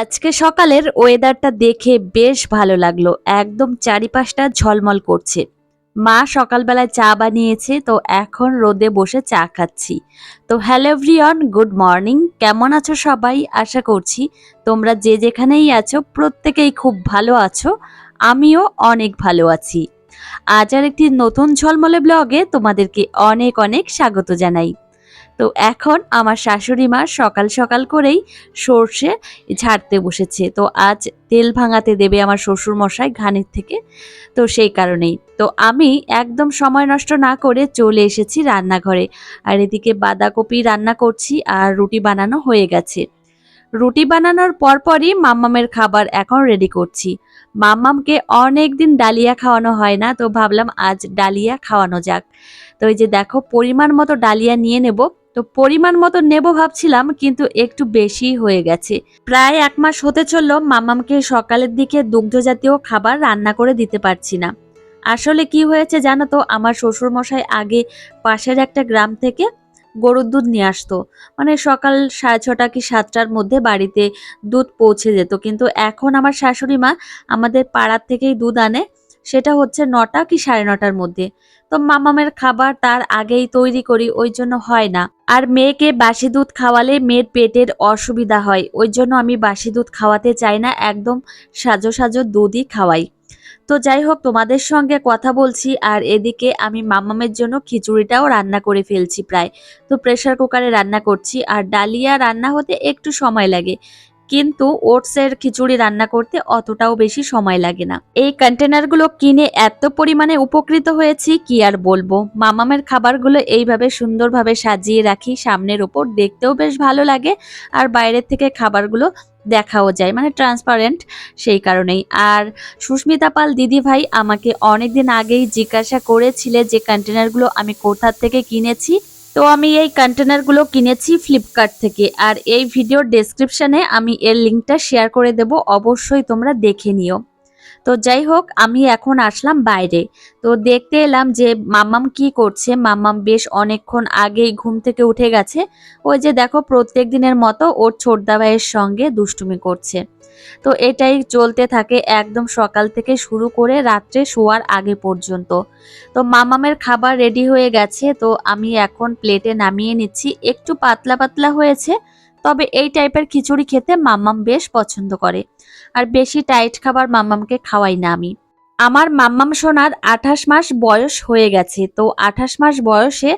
আজকে সকালের ওয়েদারটা দেখে বেশ ভালো লাগল। একদম চারিপাশটা ঝলমল করছে। মা সকালবেলায় চা বানিয়েছে, তো এখন রোদে বসে চা খাচ্ছি। তো হ্যালো এভরিওয়ান, গুড মর্নিং। কেমন আছো সবাই? আশা করছি তোমরা যে যেখানেই আছো, প্রত্যেকেই খুব ভালো আছো। আমিও অনেক ভালো আছি। আজ আর একটি নতুন ঝলমলে ব্লগে তোমাদেরকে অনেক অনেক স্বাগত জানাই। তো এখন আমার শাশুড়ি মা সকাল সকাল করেই সর্ষে ঝাড়তে বসেছে। তো আজ তেল ভাঙাতে দেবে আমার শ্বশুর মশাই ঘানির থেকে। তো সেই কারণেই। তো আমি একদম সময় নষ্ট না করে চলে এসেছি রান্নাঘরে। আর এদিকে বাঁধাকপি রান্না করছি আর রুটি বানানো হয়ে গেছে। রুটি বানানোর পরপরই মাম্মামের খাবার এখন রেডি করছি। মাম্মামকে অনেক দিন ডালিয়া খাওয়ানো হয় না, তো ভাবলাম আজ ডালিয়া খাওয়ানো যাক। তো এই যে দেখো, পরিমাণ মতো ডালিয়া নিয়ে নেব। তো পরিমাণ মতো নেব ভাবছিলাম, কিন্তু একটু বেশি হয়ে গেছে। প্রায় এক মাস হতে চলল মামামকে সকালের দিকে দুগ্ধ জাতীয় খাবার রান্না করে দিতে পারছি না। আসলে কি হয়েছে জানো তো, আমার শ্বশুর মশাই আগে পাশের একটা গ্রাম থেকে গরুর দুধ নিয়ে আসতো। মানে সকাল সাড়ে ছটা কি সাতটার মধ্যে বাড়িতে দুধ পৌঁছে যেত। কিন্তু এখন আমার শাশুড়ি মা আমাদের পাড়ার থেকেই দুধ আনে, সেটা হচ্ছে নটা কি সাড়ে নটার মধ্যে। তো মামামের খাবার তার আগেই তৈরি করি, ওই জন্য হয় না। আর মেয়েকে বাসি দুধ খাওয়ালে মেয়ের পেটের অসুবিধা হয়, ওই জন্য আমি বাসি দুধ খাওয়াতে চাই না, একদম সাজো সাজো দুধই খাওয়াই। তো যাই হোক, তোমাদের সঙ্গে কথা বলছি, আর এদিকে আমি মামামের জন্য খিচুড়িটাও রান্না করে ফেলছি প্রায়। তো প্রেসার কুকারে রান্না করছি, আর ডালিয়া রান্না হতে একটু সময় লাগে। কিন্তু ওটসের খিচুড়ি রান্না করতে অতটাও বেশি সময় লাগে না। এই কন্টেনারগুলো কিনে এত পরিমাণে উপকৃত হয়েছি, কি আর বলব? মামামের খাবারগুলো এইভাবে সুন্দরভাবে সাজিয়ে রাখি, সামনের ওপর দেখতেও বেশ ভালো লাগে আর বাইরের থেকে খাবারগুলো দেখাও যায় মানে ট্রান্সপারেন্ট সেই কারণেই। আর সুস্মিতা পাল দিদি ভাই আমাকে অনেকদিন আগেই জিজ্ঞাসা করেছিলে যে কন্টেনারগুলো আমি কোথার থেকে কিনেছি? তো আমি এই কন্টেনারগুলো কিনেছি ফ্লিপকার্ট থেকে। আর এই ভিডিওর ডেসক্রিপশানে আমি এর লিঙ্কটা শেয়ার করে দেব। অবশ্যই তোমরা দেখে নিও। তো যাই হোক, আমি এখন আসলাম বাইরে। তো দেখতে এলাম যে মাম্মাম কি করছে। মাম্মাম বেশ অনেকক্ষণ আগেই ঘুম থেকে উঠে গেছে। ওই যে দেখো, প্রত্যেক দিনের মতো ওর ছোটদা ভাইয়ের সঙ্গে দুষ্টুমি করছে। তো এটাই চলতে থাকে একদম সকাল থেকে শুরু করে রাত্রে শোয়ার আগে পর্যন্ত। তো মামামের খাবার রেডি হয়ে গেছে। তো আমি এখন প্লেটে নামিয়ে নিচ্ছি। একটু পাতলা পাতলা হয়েছে, তবে এই টাইপের খিচুড়ি খেতে মাম্মাম বেশ পছন্দ করে। আর বেশি টাইট খাবার মাম্মামকে খাওয়াই না আমি। আমার মাম্মাম সোনার আঠাশ মাস বয়স হয়ে গেছে, তো আঠাশ মাস বয়সে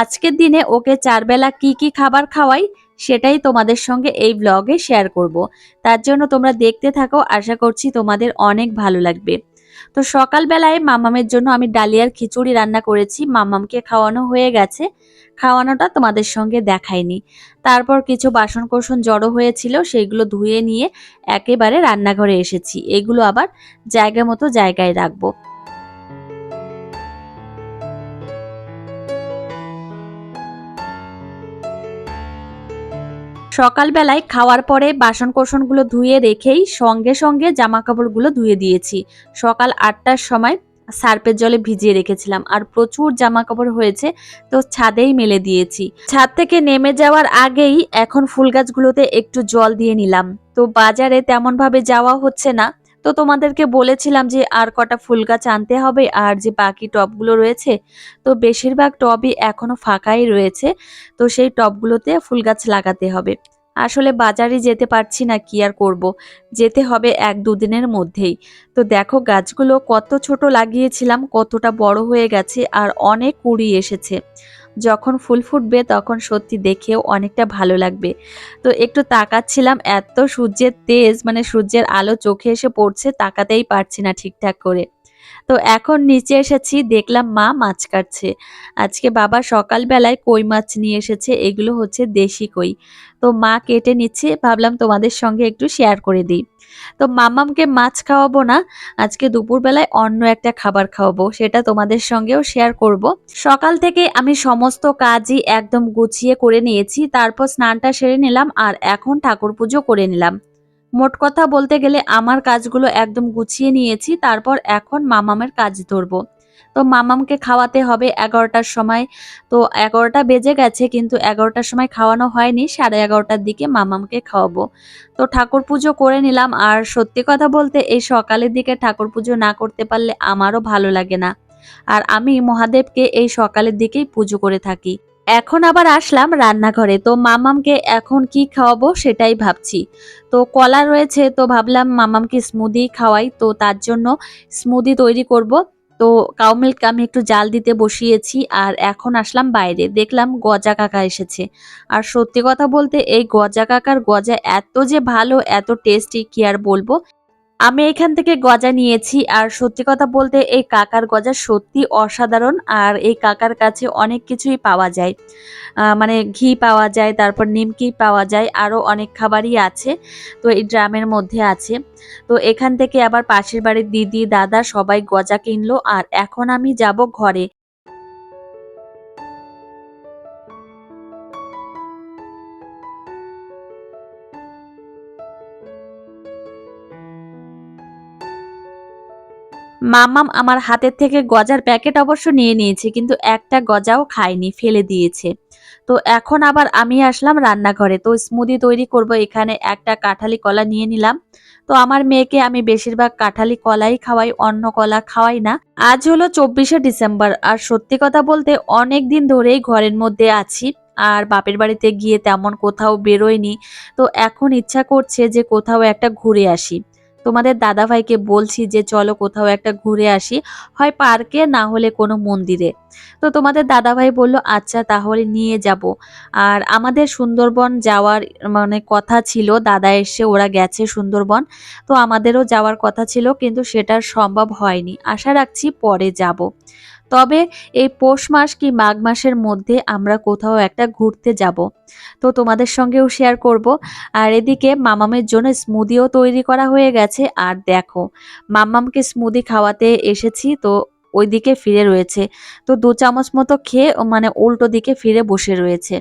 আজকের দিনে ওকে চারবেলা কি কি খাবার খাওয়াই সেটাই তোমাদের সঙ্গে এই ব্লগে শেয়ার করব। তার জন্য তোমরা দেখতে থাকো, আশা করছি তোমাদের অনেক ভালো লাগবে। তো সকালবেলায় মামামের জন্য আমি ডালিয়ার খিচুড়ি রান্না করেছি। মামামকে খাওয়ানো হয়ে গেছে। খাওয়ানোটা তোমাদের সঙ্গে দেখায়নি তারপর কিছু বাসন কোসন জড়ো হয়েছিল, সেইগুলো ধুয়ে নিয়ে একেবারে রান্নাঘরে এসেছি। এগুলো আবার জায়গা মতো জায়গায় রাখব। সকালবেলায় খাওয়ার পরে বাসন কোষণগুলো ধুয়ে রেখেই সঙ্গে সঙ্গে জামা কাপড়গুলো ধুয়ে দিয়েছি। সকাল আটটার সময় সার্পের জলে ভিজিয়ে রেখেছিলাম আর প্রচুর জামা কাপড় হয়েছে তো ছাদেই মেলে দিয়েছি। ছাদ থেকে নেমে যাওয়ার আগেই এখন ফুল গাছগুলোতে একটু জল দিয়ে নিলাম। তো বাজারে তেমনভাবে যাওয়া হচ্ছে না। তো তোমাদেরকে বলেছিলাম যে আর কটা ফুল গাছ আনতে হবে আর যে বাকি টবগুলো রয়েছে, তো বেশিরভাগ টবই এখনও ফাঁকাই রয়েছে, তো সেই টবগুলোতে ফুল গাছ লাগাতে হবে। আসলে বাজারে যেতে পারছি না, কি আর করব? যেতে হবে এক দুদিনের মধ্যেই। তো দেখো গাছগুলো কত ছোট লাগিয়েছিলাম, কতটা বড় হয়ে গেছে আর অনেক কুড়ি এসেছে। যখন ফুল ফুটবে তখন সত্যি দেখেও অনেকটা ভালো লাগবে। তো একটু তাকাচ্ছিলাম, এত সূর্যের তেজ মানে সূর্যের আলো চোখে এসে পড়ছে, তাকাতেই পারছি না ঠিকঠাক করে। তো এখন নিচে এসেছি, দেখলাম মা মাছ কাটছে। আজকে বাবা সকালবেলায় কই মাছ নিয়ে এসেছে, এগুলো হচ্ছে দেশি কই। তো মা কেটে নিচ্ছে, ভাবলাম তোমাদের সঙ্গে একটু শেয়ার করে দিই। তো মামামকে মাছ খাওয়াবো না, আজকে দুপুরবেলায় অন্য একটা খাবার খাওয়াবো, সেটা তোমাদের সঙ্গেও শেয়ার করব। সকাল থেকে আমি সমস্ত কাজই একদম গুছিয়ে করে নিয়েছি, তারপর স্নানটা সেরে নিলাম, আর এখন ঠাকুর পুজো করে নিলাম। মোট কথা বলতে গেলে আমার কাজগুলো একদম গুছিয়ে নিয়েছি, তারপর এখন মামামের কাজ ধরবো। তো মামামকে খাওয়াতে হবে এগারোটার সময়। তো এগারোটা বেজে গেছে কিন্তু এগারোটার সময় খাওয়ানো হয়নি, সাড়ে এগারোটার দিকে মামামকে খাওয়াবো। তো ঠাকুর পুজো করে নিলাম, আর সত্যি কথা বলতে এই সকালের দিকে ঠাকুর পুজো না করতে পারলে আমারও ভালো লাগে না। আর আমি মহাদেবকে এই সকালের দিকেই পুজো করে থাকি। এখন আবার আসলাম রান্নাঘরে। তো মামামকে এখন কি খাওয়াবো সেটাই ভাবছি। তো কলা রয়েছে, তো ভাবলাম মামামকে স্মুদি খাওয়াই। তো তার জন্য স্মুদি তৈরি করব। তো কাউ মিল্ক আমি একটু জাল দিতে বসিয়েছি আর এখন আসলাম বাইরে। দেখলাম গজা কাকা এসেছে। আর সত্যি কথা বলতে এই গজা কাকার গজা এত যে ভালো, এত টেস্টি কি আর বলব? আমি এখান থেকে গজা নিয়েছি, আর সত্যি কথা বলতে এই কাকার গজা সত্যি অসাধারণ, আর এই কাকার কাছে অনেক কিছুই পাওয়া যায়। মানে ঘি পাওয়া যায়, তারপর নিমকি পাওয়া যায়, আরও অনেক খাবারই আছে, তো এই ড্রামের মধ্যে আছে। তো এখান থেকে আবার পাশের বাড়ির দিদি, দাদা সবাই গজা কিনলো, আর এখন আমি যাব ঘরে। মামাম আমার হাতের থেকে গজার প্যাকেট অবশ্য নিয়ে নিয়েছে, কিন্তু একটা গজাও খায়নি, ফেলে দিয়েছে। তো এখন আবার আমি আসলাম রান্নাঘরে, তো স্মুদি তৈরি করব, এখানে একটা কাঁঠালি কলা নিয়ে নিলাম। তো আমার মেয়েকে আমি বেশিরভাগ কাঁঠালি কলাই খাওয়াই, অন্য কলা খাওয়াই না। আজ হলো চব্বিশে ডিসেম্বর, আর সত্যি কথা বলতে অনেক দিন ধরেই ঘরের মধ্যে আছি, আর বাপের বাড়িতে গিয়ে তেমন কোথাও বেরোয়নি। তো এখন ইচ্ছা করছে যে কোথাও একটা ঘুরে আসি। তোমাদের দাদাভাইকে বলছি যে, চলো কোথাও একটা ঘুরে আসি। হয় পার্কে, না হলে কোনো মন্দিরে। তো তোমাদের দাদাভাই বলল আচ্ছা তাহলে নিয়ে যাব। আর আমাদের সুন্দরবন যাওয়ার মানে কথা ছিল, দাদা এসে ওরা গেছে সুন্দরবন। তো আমাদেরও যাওয়ার কথা ছিল, কিন্তু সেটা সম্ভব হয়নি। আশা রাখছি পরে যাব। তবে এই পৌষ মাস কি মাঘ মাসের মধ্যে আমরা কোথাও একটা ঘুরতে যাব? তো তোমাদের সঙ্গেও শেয়ার করব। আর এদিকে মামামের জন্য স্মুদিও তৈরি করা হয়ে গেছে। আর দেখো, মামামকে স্মুদি খাওয়াতে এসেছি। তো ওইদিকে ফিরে রয়েছে। তো দু চামচ মতো খেয়ে মানে উল্টো দিকে ফিরে বসে রয়েছে।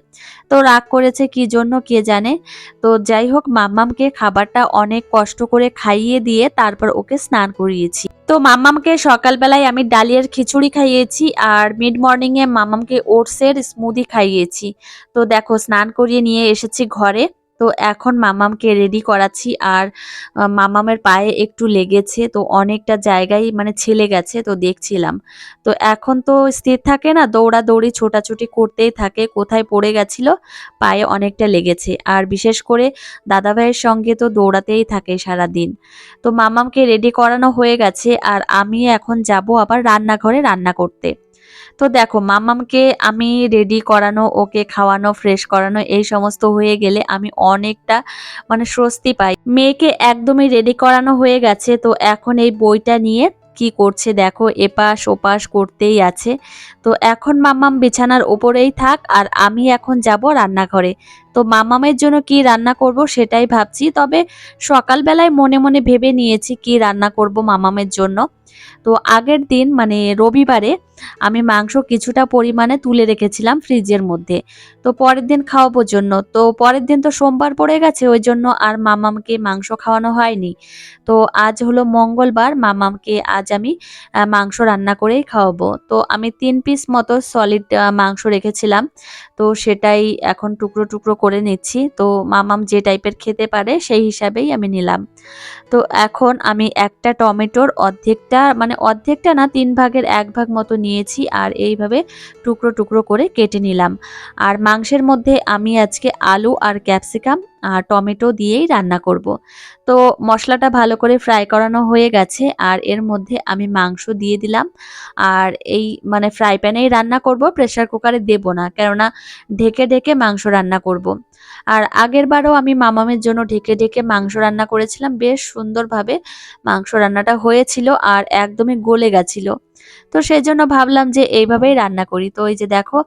তো রাগ করেছে কি জন্য কে জানে? তো যাই হোক, মাম্মামকে খাবারটা অনেক কষ্ট করে খাইয়ে দিয়ে তারপর ওকে স্নান করিয়েছি। তো মাম্মামকে সকালবেলায় আমি ডালিয়ার খিচুড়ি খাইয়েছি আর মিড মর্নিংয়ে মাম্মামকে ওটসের স্মুদি খাইয়েছি। তো দেখো, স্নান করিয়ে নিয়ে এসেছি ঘরে। তো এখন মামামকে রেডি করাচ্ছি আর মামামের পায়ে একটু লেগেছে, তো অনেকটা জায়গায় মানে ছেলে গেছে, তো দেখছিলাম। তো এখন তো স্থির থাকে না, দৌড়াদৌড়ি ছোটাছুটি করতেই থাকে, কোথায় পড়ে গেছিল, পায়ে অনেকটা লেগেছে। আর বিশেষ করে দাদাভাইয়ের সঙ্গে তো দৌড়াতেই থাকে সারা দিন তো মামামকে রেডি করানো হয়ে গেছে, আর আমি এখন যাব আবার রান্নাঘরে রান্না করতে। তো দেখো, মামামকে আমি রেডি করানো, ওকে খাওয়ানো ফ্রেশ করানো, এই সমস্ত হয়ে গেলে আমি অনেকটা মানে স্বস্তি পাই। মেয়েকে একদমই রেডি করানো হয়ে গেছে, তো এখন এই বইটা নিয়ে কি করছে দেখো, এপাশ ওপাশ করতেই আছে। তো এখন মাম্মাম বিছানার ওপরেই থাক, আর আমি এখন যাব রান্নাঘরে। তো মামামের জন্য কি রান্না করব সেটাই ভাবছি, তবে সকালবেলায় মনে মনে ভেবে নিয়েছি কি রান্না করব মামামের জন্য। তো আগের দিন মানে রবিবারে, আমি মাংস কিছুটা পরিমাণে তুলে রেখেছিলাম ফ্রিজের মধ্যে। তো পরের দিন খাওয়াবো জন্য। তো পরের দিন তো সোমবার পড়ে গেছে, ওই জন্য আর মামামকে মাংস খাওয়ানো হয়নি। তো আজ হলো মঙ্গলবার, মামামকে আজ আমি মাংস রান্না করেই খাওয়াবো। তো আমি তিন পিস মতো সলিড মাংস রেখেছিলাম। তো সেটাই এখন টুকরো টুকরো করে নিচ্ছি। তো মামাম যে টাইপের খেতে পারে সেই হিসাবেই আমি নিলাম। তো এখন আমি একটা টমেটোর অর্ধেকটা মানে অর্ধেকটা না তিন ভাগের এক ভাগ মতো নিয়েছি আর এইভাবে টুকরো টুকরো করে কেটে নিলাম। আর মাংসের মধ্যে আমি আজকে আলু আর ক্যাপসিকাম টমেটো দিয়েই রান্না করব। তো মশলাটা ভালো করে ফ্রাই করানো হয়ে গেছে আর এর মধ্যে আমি মাংস দিয়ে দিলাম আর এই মানে ফ্রাই প্যানেই রান্না করব প্রেসার কুকারে দেব না কেননা ঢেকে ঢেকে মাংস রান্না করব। আর আগের বারও আমি মামামের জন্য ঢেকে ঢেকে মাংস রান্না করেছিলাম, বেশ সুন্দরভাবে মাংস রান্নাটা হয়েছিল আর একদমই গলে গেছিল তো সেই জন্য ভাবলাম যে এইভাবেই রান্না করি। তো এই যে দেখো,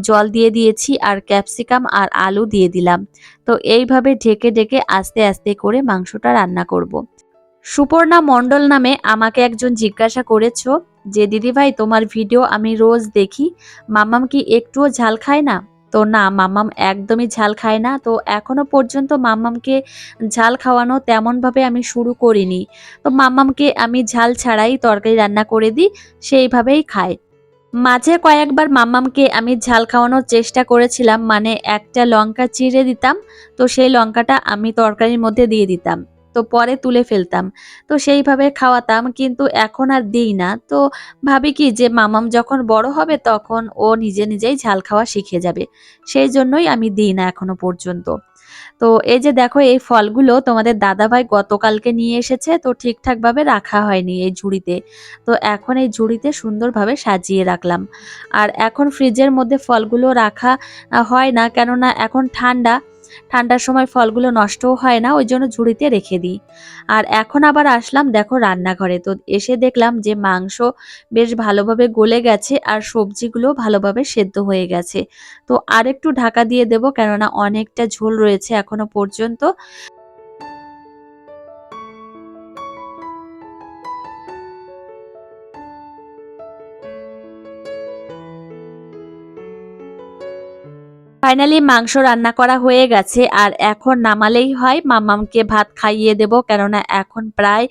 জল দিয়ে দিয়েছি আর ক্যাপসিকাম আর আলু দিয়ে দিলাম। তো এইভাবে ঢেকে ঢেকে আস্তে আস্তে করে মাংসটা রান্না করব। সুপর্ণা মণ্ডল নামে আমাকে একজন জিজ্ঞাসা করেছ যে, দিদিভাই, তোমার ভিডিও আমি রোজ দেখি। মামাম কি একটুও ঝাল খায় না? তো না, মাম্মাম একদমই ঝাল খায় না। তো এখনও পর্যন্ত মাম্মামকে ঝাল খাওয়ানো তেমনভাবে আমি শুরু করিনি। তো মাম্মামকে আমি ঝাল ছাড়াই তরকারি রান্না করে দিই, সেইভাবেই খায়। মাঝে কয়েকবার মাম্মামকে আমি ঝাল খাওয়ানোর চেষ্টা করেছিলাম মানে একটা লঙ্কা চিড়ে দিতাম, তো সেই লঙ্কাটা আমি তরকারির মধ্যে দিয়ে দিতাম। তো পরে তুলে ফেলতাম। তো সেইভাবে খাওয়াতাম, কিন্তু এখন আর দিই না। তো ভাবি কি যে মামাম যখন বড় হবে তখন ও নিজে নিজেই ঝাল খাওয়া শিখে যাবে। সেই জন্যই আমি দিই না এখনও পর্যন্ত। তো এই যে দেখো এই ফলগুলো তোমাদের দাদাভাই গতকালকে নিয়ে এসেছে, তো ঠিকঠাকভাবে রাখা হয়নি এই ঝুড়িতে। তো এখন এই ঝুড়িতে সুন্দরভাবে সাজিয়ে রাখলাম। আর এখন ফ্রিজের মধ্যে ফলগুলো রাখা হয় না, কেননা এখন ঠান্ডা। ঠান্ডার সময় ফলগুলো নষ্টও হয় না, ওই জন্য ঝুড়িতে রেখে দিই। আর এখন আবার আসলাম, দেখো রান্নাঘরে। তো এসে দেখলাম যে মাংস বেশ ভালোভাবে গলে গেছে আর সবজিগুলো ভালোভাবে সেদ্ধ হয়ে গেছে। তো আর একটু ঢাকা দিয়ে দেবো, কেননা অনেকটা ঝোল রয়েছে এখনও পর্যন্ত। ফাইনালি মাংস রান্না করা হয়ে গেছে, আর এখন নামালেই হয়। মামামকে ভাত খাইয়ে দেব, কেননা এখন প্রায়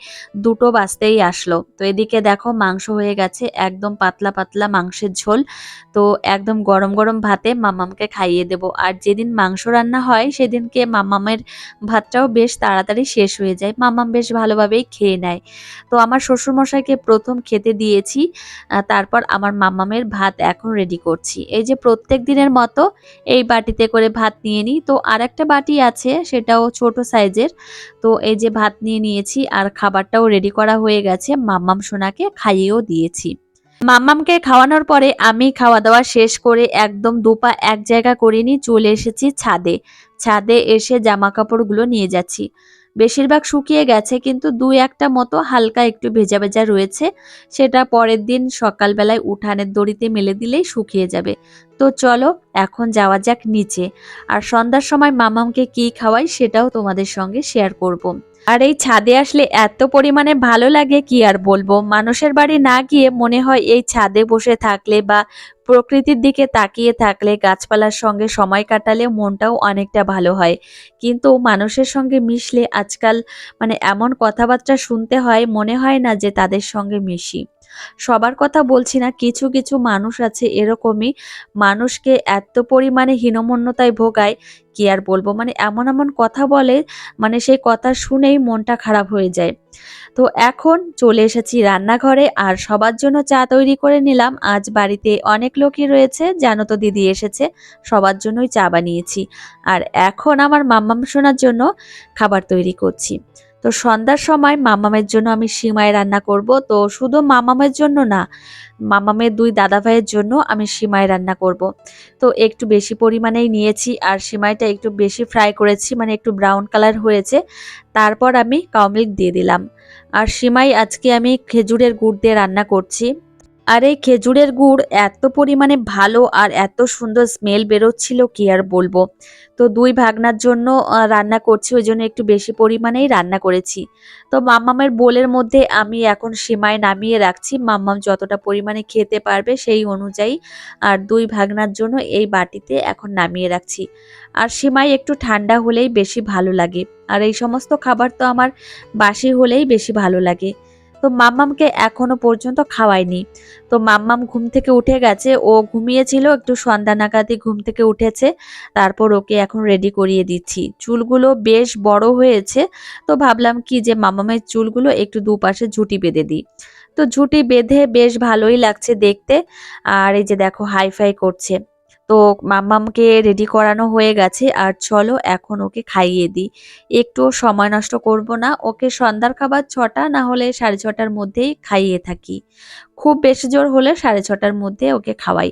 দুটো বাজতেই আসলো। তো এদিকে দেখো মাংস হয়ে গেছে, একদম পাতলা পাতলা মাংসের ঝোল। তো একদম গরম গরম ভাতে মামামকে খাইয়ে দেব। আর যেদিন মাংস রান্না হয়, সেদিনকে মামামের ভাতটাও বেশ তাড়াতাড়ি শেষ হয়ে যায়। মামাম বেশ ভালোভাবেই খেয়ে নেয়। তো আমার শ্বশুরমশাইকে প্রথম খেতে দিয়েছি তারপর আমার মামামের ভাত এখন রেডি করছি। এই যে প্রত্যেক দিনের মতো এই বাটিতে করে ভাত নিয়ে নিই। তো আর একটা বাটি আছে, সেটাও ছোট সাইজের। তো এই যে ভাত নিয়ে নিয়েছি আর খাবারটাও রেডি করা হয়ে গেছে, মাম্মাম সোনাকে খাইয়েও দিয়েছি। মাম্মামকে খাওয়ানোর পরে আমি খাওয়া দাওয়া শেষ করে একদম দুপা এক জায়গা করিনি চলে এসেছি ছাদে। ছাদে এসে জামা কাপড়গুলো নিয়ে যাচ্ছি। বেশিরভাগ শুকিয়ে গেছে, কিন্তু দুই একটা মতো হালকা একটু ভেজা ভেজা রয়েছে। সেটা পরের দিন সকালবেলায় উঠানের দড়িতে মেলে দিলেই শুকিয়ে যাবে। তো চলো, এখন যাওয়া যাক নিচে। আর সন্ধ্যার সময় মামামকে কি খাওয়াই সেটাও তোমাদের সঙ্গে শেয়ার করব। আর এই ছাদে আসলে এত পরিমাণে ভালো লাগে কি আর বলব? মানুষের বাড়ি না গিয়ে মনে হয় এই ছাদে বসে থাকলে বা প্রকৃতির দিকে তাকিয়ে থাকলে গাছপালার সঙ্গে সময় কাটালে মনটাও অনেকটা ভালো হয়। কিন্তু মানুষের সঙ্গে মিশলে আজকাল মানে এমন কথাবার্তা শুনতে হয়, মনে হয় না যে তাদের সঙ্গে মিশি। সবার কথা বলছি না, কিছু কিছু মানুষ আছে এরকমই। মানুষকে এত পরিমাণে হীনমন্যতায় ভোগায় কি আর বলব? মানে এমন এমন কথা বলে মানে সেই কথা শুনেই মনটা খারাপ হয়ে যায়। তো এখন চলে এসেছি রান্নাঘরে আর সবার জন্য চা তৈরি করে নিলাম। আজ বাড়িতে অনেক লোকই রয়েছে জানো তো দিদি এসেছে, সবার জন্যই চা বানিয়েছি। আর এখন আমার মাম্মাম শোনার জন্য খাবার তৈরি করছি। তো সন্ধ্যার সময় মামামের জন্য আমি সিমাই রান্না করব। তো শুধু মামামের জন্য না মামামের দুই দাদা ভাইয়ের জন্য আমি সিমাই রান্না করব। তো একটু বেশি পরিমাণেই নিয়েছি আর সিমাইটা একটু বেশি ফ্রাই করেছি মানে একটু ব্রাউন কালার হয়েছে। তারপর আমি কাউমিল্ক দিয়ে দিলাম। আর সিমাই আজকে আমি খেজুরের গুড় দিয়ে রান্না করছি। আর এই খেজুরের গুড়, এত পরিমাণে ভালো আর এত সুন্দর স্মেল বেরোচ্ছিল, কি আর বলব? তো দুই ভাগনার জন্য রান্না করছি, ওই জন্য একটু বেশি পরিমাণেই রান্না করেছি। তো মাম্মামের বোলের মধ্যে আমি এখন সিমাই নামিয়ে রাখছি, মাম্মাম যতটা পরিমাণে খেতে পারবে সেই অনুযায়ী, আর দুই ভাগনার জন্য এই বাটিতে এখন নামিয়ে রাখছি। আর সিমাই একটু ঠান্ডা হলেই বেশি ভালো লাগে, আর এই সমস্ত খাবার তো আমার বাসি হলেই বেশি ভালো লাগে। তো মাম্মামকে এখনও পর্যন্ত খাওয়াইনি তো মাম্মাম ঘুম থেকে উঠে গেছে। ও ঘুমিয়েছিল, একটু সন্ধ্যা নাগাদই ঘুম থেকে উঠেছে। তারপর ওকে এখন রেডি করিয়ে দিচ্ছি। চুলগুলো বেশ বড় হয়েছে, তো ভাবলাম কি যে মাম্মামের চুলগুলো একটু দুপাশে ঝুটি বেঁধে দিই। তো ঝুটি বেঁধে বেশ ভালোই লাগছে দেখতে। আর এই যে দেখো হাইফাই করছে। তো মাম্মামকে রেডি করানো হয়ে গেছে, আর চলো এখন ওকে খাইয়ে দিই। একটু সময় নষ্ট করব না, ওকে সন্ধ্যার খাবার ছটা না হলে সাড়ে ছটার মধ্যেই খাইয়ে থাকি। খুব বেশি জোর হলে সাড়ে ছটার মধ্যে ওকে খাওয়াই।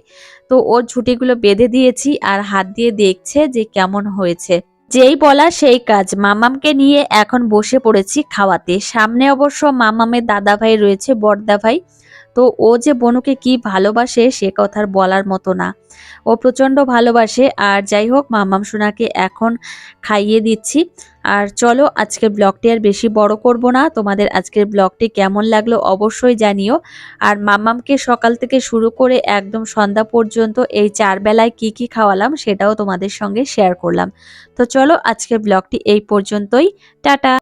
তো ওর ঝুঁটিগুলো বেঁধে দিয়েছি আর হাত দিয়ে দেখছে যে কেমন হয়েছে। যেই বলা সেই কাজ মামামকে নিয়ে এখন বসে পড়েছি খাওয়াতে। সামনে অবশ্য মামামের দাদা ভাই রয়েছে বড়দা ভাই তো ও যে বনুকে কি ভালোবাসে সে কথার বলার মতো না। ও প্রচণ্ড ভালোবাসে আর যাই হোক, মামাম সোনাকে এখন খাইয়ে দিচ্ছি। আর চলো, আজকের ব্লগটি আর বেশি বড় করব না। তোমাদের আজকের ব্লগটি কেমন লাগল অবশ্যই জানিও। আর মামামকে সকাল থেকে শুরু করে একদম সন্ধ্যা পর্যন্ত এই চার বেলায় কি কি খাওয়ালাম সেটাও তোমাদের সঙ্গে শেয়ার করলাম। তো চলো, আজকের ব্লগটি এই পর্যন্তই। টাটা!